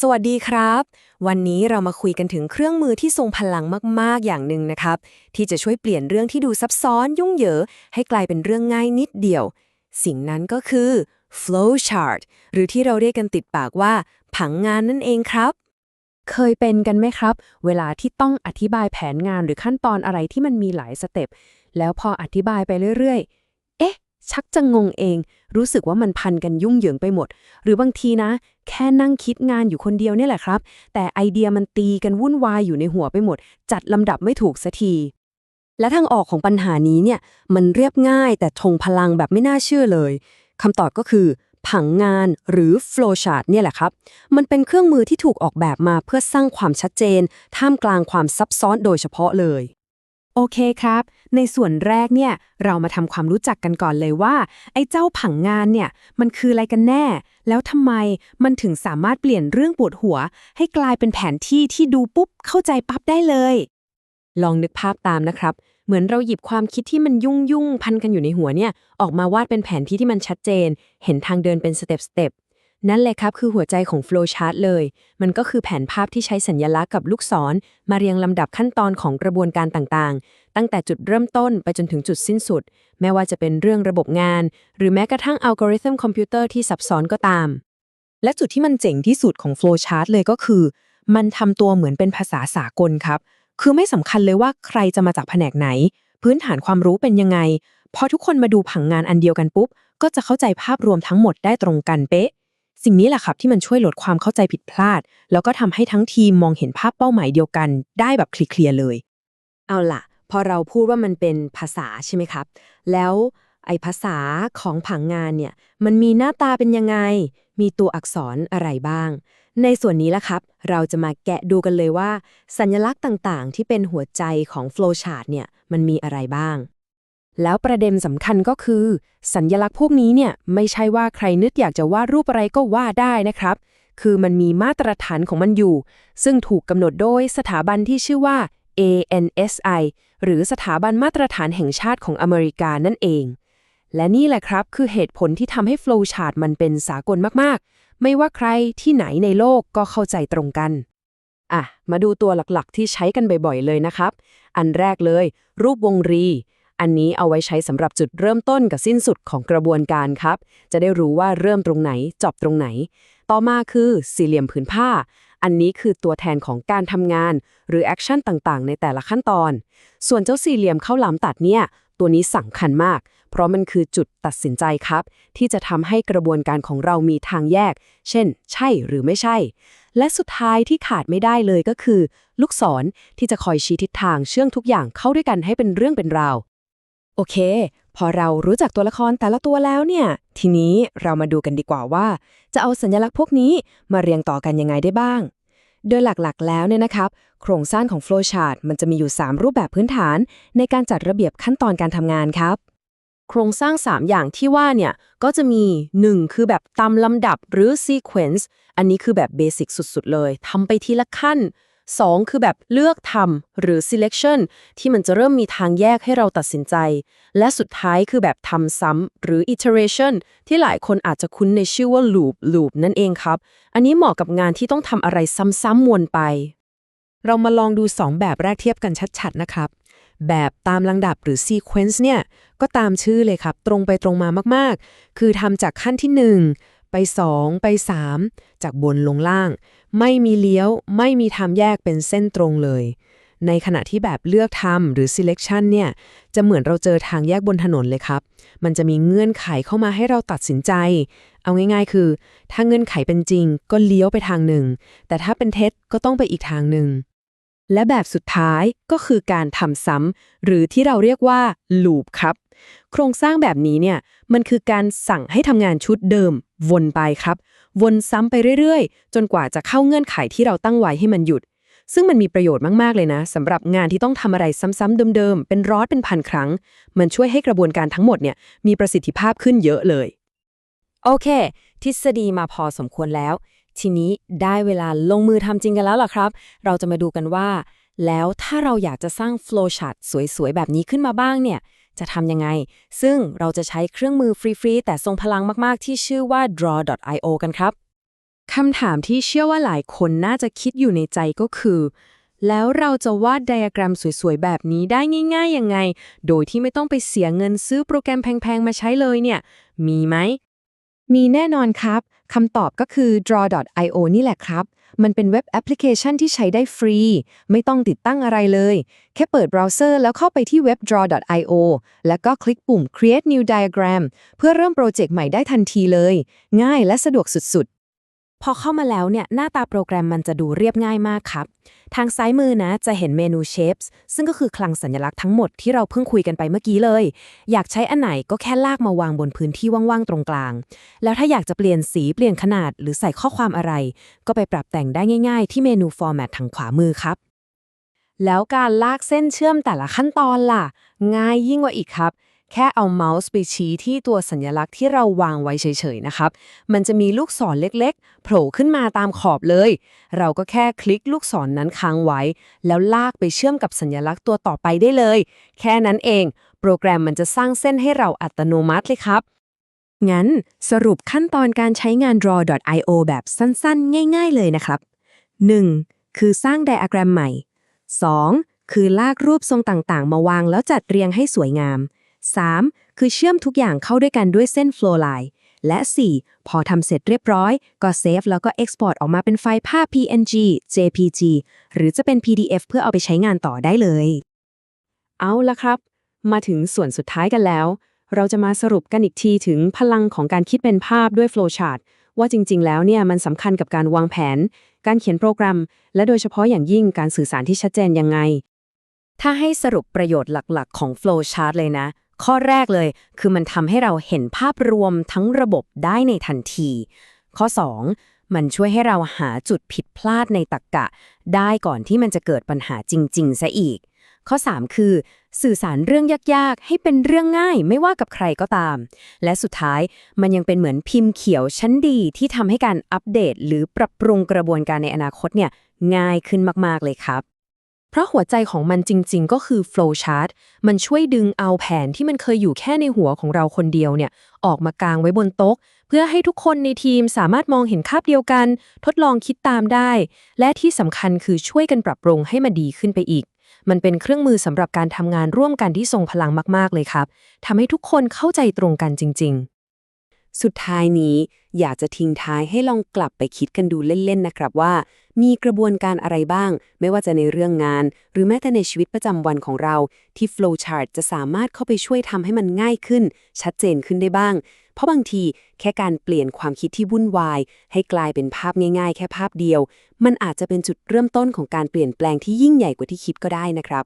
สวัสดีครับ วันนี้เรามาคุยกันถึงเครื่องมือที่ทรงพลังมาก ๆ อย่างหนึ่งนะครับ ที่จะช่วยเปลี่ยนเรื่องที่ดูซับซ้อนยุ่งเหยิงให้กลายเป็นเรื่องง่ายนิดเดียว สิ่งนั้นก็คือ flow chart หรือที่เราเรียกกันติดปากว่า ผังงานนั่นเองครับ เคยเป็นกันไหมครับ เวลาที่ต้องอธิบายแผนงานหรือขั้นตอนอะไรที่มันมีหลายสเต็ปแล้วพออธิบายไปเรื่อย ๆ เอ๊ะ ชักจะงงเอง รู้สึกว่ามันพันกันยุ่งเหยิงไปหมด หรือบางทีนะ แค่นั่งคิดงานอยู่คนเดียวเนี่ยแหละครับ แต่ไอเดียมันตีกันวุ่นวายอยู่ในหัวไปหมด จัดลำดับไม่ถูกสักทีและทางออกของปัญหานี้เนี่ยมันเรียบง่ายแต่ทงพลังแบบไม่น่าเชื่อเลยคำตอบก็คือผังงานหรือ flow chart เนี่ยแหละครับ มันเป็นเครื่องมือที่ถูกออกแบบมาเพื่อสร้างความชัดเจน ท่ามกลางความซับซ้อนโดยเฉพาะเลย โอเคครับ ในส่วนแรกเนี่ยเรามาทำความรู้จักกันก่อนเลยว่า ไอ้เจ้าผังงานเนี่ยมันคืออะไรกันแน่ แล้วทำไมมันถึงสามารถเปลี่ยนเรื่องปวดหัว ให้กลายเป็นแผนที่ที่ดูปุ๊บเข้าใจปั๊บได้เลย ลองนึกภาพตามนะครับ เหมือนเราหยิบความคิดที่มันยุ่งยุ่งพันกันอยู่ในหัวเนี่ยออกมาวาดเป็นแผนที่ที่มันชัดเจน เห็นทางเดินเป็นสเต็ปสเต็ป นั่นแหละครับคือหัวใจของ flow chart เลย มันก็คือแผนภาพที่ใช้สัญลักษณ์กับลูกศร มาเรียงลำดับขั้นตอนของกระบวนการต่างๆ ตั้งแต่จุดเริ่มต้นไปจนถึงจุดสิ้นสุด แม้ว่าจะเป็นเรื่องระบบงาน หรือแม้กระทั่งอัลกอริทึมคอมพิวเตอร์ที่ซับซ้อนก็ตาม และจุดที่มันเจ๋งที่สุดของ flow chart เลยก็คือ มันทำตัวเหมือนเป็นภาษาสากลครับ คือไม่สำคัญเลยว่าใครจะมาจากแผนกไหน พื้นฐานความรู้เป็นยังไงพอทุกคนมาดูผังงานอันเดียวกันปุ๊บก็จะเข้าใจภาพรวมทั้งหมดได้ตรงกันเป๊ะ สิ่งนี้แหละครับที่มันช่วยลดความเข้าใจผิดพลาด แล้วก็ทำให้ทั้งทีมมองเห็นภาพเป้าหมายเดียวกันได้แบบเคลียร์เลย เอาล่ะ พอเราพูดว่ามันเป็นภาษาใช่ไหมครับ แล้วไอภาษาของผังงานเนี่ย มันมีหน้าตาเป็นยังไง มีตัวอักษรอะไรบ้าง ในส่วนนี้ละครับ เราจะมาแกะดูกันเลยว่า สัญลักษณ์ต่างๆ ที่เป็นหัวใจของ flow chart เนี่ย มันมีอะไรบ้าง แล้วประเด็นสำคัญก็คือ สัญลักษณ์พวกนี้เนี่ยไม่ใช่ว่าใครนึกอยากจะวาดรูปอะไรก็วาดได้นะครับ คือมันมีมาตรฐานของมันอยู่ ซึ่งถูกกำหนดโดยสถาบันที่ชื่อว่า ANSI หรือสถาบันมาตรฐานแห่งชาติของอเมริกานั่นเอง และนี่แหละครับคือเหตุผลที่ทำให้ flow chart มันเป็นสากลมากๆ ไม่ว่าใครที่ไหนในโลกก็เข้าใจตรงกันอะมาดูตัวหลักๆ ที่ใช้กันบ่อยๆ เลยนะครับ อันแรกเลย รูปวงรี อันนี้เอาไว้ใช้สำหรับจุดเริ่มต้นกับสิ้นสุดของกระบวนการครับ จะได้รู้ว่าเริ่มตรงไหนจบตรงไหน ต่อมาคือสี่เหลี่ยมผืนผ้า อันนี้คือตัวแทนของการทำงาน หรือแอคชั่นต่างๆ ในแต่ละขั้นตอน ส่วนเจ้าสี่เหลี่ยมข้าวหลามตัดเนี่ย ตัวนี้สำคัญมาก เพราะมันคือจุดตัดสินใจครับ ที่จะทำให้กระบวนการของเรามีทางแยก เช่น ใช่หรือไม่ใช่ และสุดท้ายที่ขาดไม่ได้เลยก็คือ ลูกศรที่จะคอยชี้ทิศทางเชื่องทุกอย่างเข้าด้วยกันให้เป็นเรื่องเป็นราว โอเค พอเรารู้จักตัวละครแต่ละตัวแล้วเนี่ย ทีนี้เรามาดูกันดีกว่าว่า จะเอาสัญลักษณ์พวกนี้มาเรียงต่อกันยังไงได้บ้าง โดยหลักๆ แล้วเนี่ยนะครับ โครงสร้างของ flow chart มันจะมีอยู่ 3 รูปแบบพื้นฐาน ในการจัดระเบียบขั้นตอนการทำงานครับ โครงสร้าง 3 อย่างที่ว่าเนี่ย ก็จะมี 1 คือแบบตามลำดับหรือ sequence อันนี้คือแบบเบสิกสุดๆเลยทำไปทีละขั้น 2 คือแบบเลือกทำหรือ selection ที่มันจะเริ่มมีทางแยกให้เราตัดสินใจ และสุดท้ายคือแบบทำซ้ำหรือ iteration ที่หลายคนอาจจะคุ้นในชื่อว่า loop loop นั่นเองครับ อันนี้เหมาะกับงานที่ต้องทำอะไรซ้ำๆวนไป เรามาลองดู 2 แบบแรกเทียบกันชัดๆนะครับ แบบตามลำดับหรือ sequence เนี่ยก็ตามชื่อเลยครับ ตรงไปตรงมามากๆ คือทำจากขั้นที่ 1 ไป 2 ไป 3 จากบนลงล่าง ไม่มีเลี้ยว ไม่มีทำแยกเป็นเส้นตรงเลย ในขณะที่แบบเลือกทำหรือ selection เนี่ยจะเหมือนเราเจอทางแยกบนถนนเลยครับ มันจะมีเงื่อนไขเข้ามาให้เราตัดสินใจ เอาง่ายๆ คือ ถ้าเงื่อนไขเป็นจริง ก็เลี้ยวไปทางหนึ่ง แต่ถ้าเป็นเท็จก็ต้องไปอีกทางหนึ่งและแบบสุดท้ายก็คือการทำซ้ำหรือที่เราเรียกว่า loop ครับ โครงสร้างแบบนี้เนี่ยมันคือการสั่งให้ทำงานชุดเดิมวนไปครับ วนซ้ำไปเรื่อยๆ จนกว่าจะเข้าเงื่อนไขที่เราตั้งไว้ให้มันหยุด ซึ่งมันมีประโยชน์มากๆเลยนะสำหรับงานที่ต้องทำอะไรซ้ำๆเดิมๆ เป็นร้อยเป็นพันครั้ง มันช่วยให้กระบวนการทั้งหมดเนี่ยมีประสิทธิภาพขึ้นเยอะเลย โอเค ทฤษฎีมาพอสมควรแล้ว ทีนี้ได้เวลาลงมือทำจริงกันแล้วล่ะครับ เราจะมาดูกันว่า แล้วถ้าเราอยากจะสร้าง flow chart สวยๆ แบบนี้ขึ้นมาบ้างเนี่ย จะทำยังไง ซึ่งเราจะใช้เครื่องมือฟรีๆ แต่ทรงพลังมากๆ ที่ชื่อว่า draw.io กันครับคำถามที่เชื่อว่าหลายคนน่าจะคิดอยู่ในใจก็คือ แล้วเราจะวาดไดอะแกรมสวยๆ แบบนี้ได้ง่ายๆ ยังไง โดยที่ไม่ต้องไปเสียเงินซื้อโปรแกรมแพงๆ มาใช้เลยเนี่ย มีไหม มีแน่นอนครับ คำตอบก็คือ draw.io นี่แหละครับ มันเป็นเว็บแอปพลิเคชันที่ใช้ได้ฟรี ไม่ต้องติดตั้งอะไรเลย แค่เปิดเบราว์เซอร์แล้วเข้าไปที่เว็บ draw.io แล้วก็คลิกปุ่ม create new diagram เพื่อเริ่มโปรเจกต์ใหม่ได้ทันทีเลย ง่ายและสะดวกสุด พอเข้ามาแล้วเนี่ยหน้าตาโปรแกรมมันจะดูเรียบง่ายมากครับ ทางซ้ายมือนะจะเห็นเมนู Shapes ซึ่งก็คือคลังสัญลักษณ์ทั้งหมดที่เราเพิ่งคุยกันไปเมื่อกี้เลย อยากใช้อันไหนก็แค่ลากมาวางบนพื้นที่ว่างๆตรงกลาง แล้วถ้าอยากจะเปลี่ยนสีเปลี่ยนขนาดหรือใส่ข้อความอะไร ก็ไปปรับแต่งได้ง่าย ๆ ที่เมนู Format ทางขวามือครับ แล้วการลากเส้นเชื่อมแต่ละขั้นตอนล่ะ ง่ายยิ่งกว่าอีกครับ แค่เอาเมาส์ไปชี้ที่ตัวสัญลักษณ์ที่เราวางไว้เฉยๆนะครับ มันจะมีลูกศรเล็กๆ โผล่ขึ้นมาตามขอบเลย เราก็แค่คลิกลูกศรนนั้นค้างไว้ แล้วลากไปเชื่อมกับสัญลักษณ์ตัวต่อไปได้เลย แค่นั้นเอง โปรแกรมมันจะสร้างเส้นให้เราอัตโนมัติเลยครับ งั้นสรุปขั้นตอนการใช้งาน draw.io แบบสั้นๆ ง่าย ๆ เลยนะครับ 1. คือสร้างไดอะแกรมใหม่ 2. คือลากรูปทรงต่างๆ มาวางแล้วจัดเรียงให้สวยงาม 3. คือเชื่อมทุกอย่างเข้าด้วยกันด้วยเส้น flow line และ 4. พอทำเสร็จเรียบร้อย ก็เซฟแล้วก็ export ออกมาเป็นไฟล์ภาพ PNG JPG หรือจะเป็น PDF เพื่อเอาไปใช้งานต่อได้เลย เอาละครับ มาถึงส่วนสุดท้ายกันแล้ว เราจะมาสรุปกันอีกทีถึงพลังของการคิดเป็นภาพด้วย flowchart ว่าจริง ๆ แล้วเนี่ยมันสำคัญกับการวางแผน การเขียนโปรแกรม และโดยเฉพาะอย่างยิ่งการสื่อสารที่ชัดเจนยังไง ถ้าให้สรุปประโยชน์หลักๆ ของ flowchart เลยนะ ข้อแรกเลย คือมันทำให้เราเห็นภาพรวมทั้งระบบได้ในทันที ข้อ 2 มันช่วยให้เราหาจุดผิดพลาดในตรกกะ ได้ก่อนที่มันจะเกิดปัญหาจริง ๆ ซะอีก ข้อ 3 คือ สื่อสารเรื่องยาก ๆ ให้เป็นเรื่องง่ายไม่ว่ากับใครก็ตาม และสุดท้ายมันยังเป็นเหมือนพิมพ์เขียวชั้นดีที่ทำให้การอัปเดต หรือปรับปรุงกระบวนการในอนาคตเนี่ยง่ายขึ้นมาก ๆ เลยครับ เพราะหัวใจของมันจริง ๆ ก็คือ flow chart มันช่วยดึงเอาแผนที่มันเคยอยู่แค่ในหัวของเราคนเดียวเนี่ยออกมากางไว้บนโต๊ะ เพื่อให้ทุกคนในทีมสามารถมองเห็นคาบเดียวกัน ทดลองคิดตามได้ และที่สำคัญคือช่วยกันปรับปรุงให้มันดีขึ้นไปอีก มันเป็นเครื่องมือสำหรับการทำงานร่วมกันที่ทรงพลังมากๆเลยครับทำให้ทุกคนเข้าใจตรงกันจริง ๆ สุดท้ายนี้อยากจะทิ้งท้ายให้ลองกลับไปคิดกันดูเล่น ๆ นะครับว่า มีกระบวนการอะไรบ้าง ไม่ว่าจะในเรื่องงาน หรือแม้แต่ในชีวิตประจำวันของเรา ที่ flowchart จะสามารถเข้าไปช่วยทำให้มันง่ายขึ้น ชัดเจนขึ้นได้บ้าง เพราะบางทีแค่การเปลี่ยนความคิดที่วุ่นวาย ให้กลายเป็นภาพง่าย ๆ แค่ภาพเดียว มันอาจจะเป็นจุดเริ่มต้นของการเปลี่ยนแปลงที่ยิ่งใหญ่กว่าที่คิดก็ได้นะครับ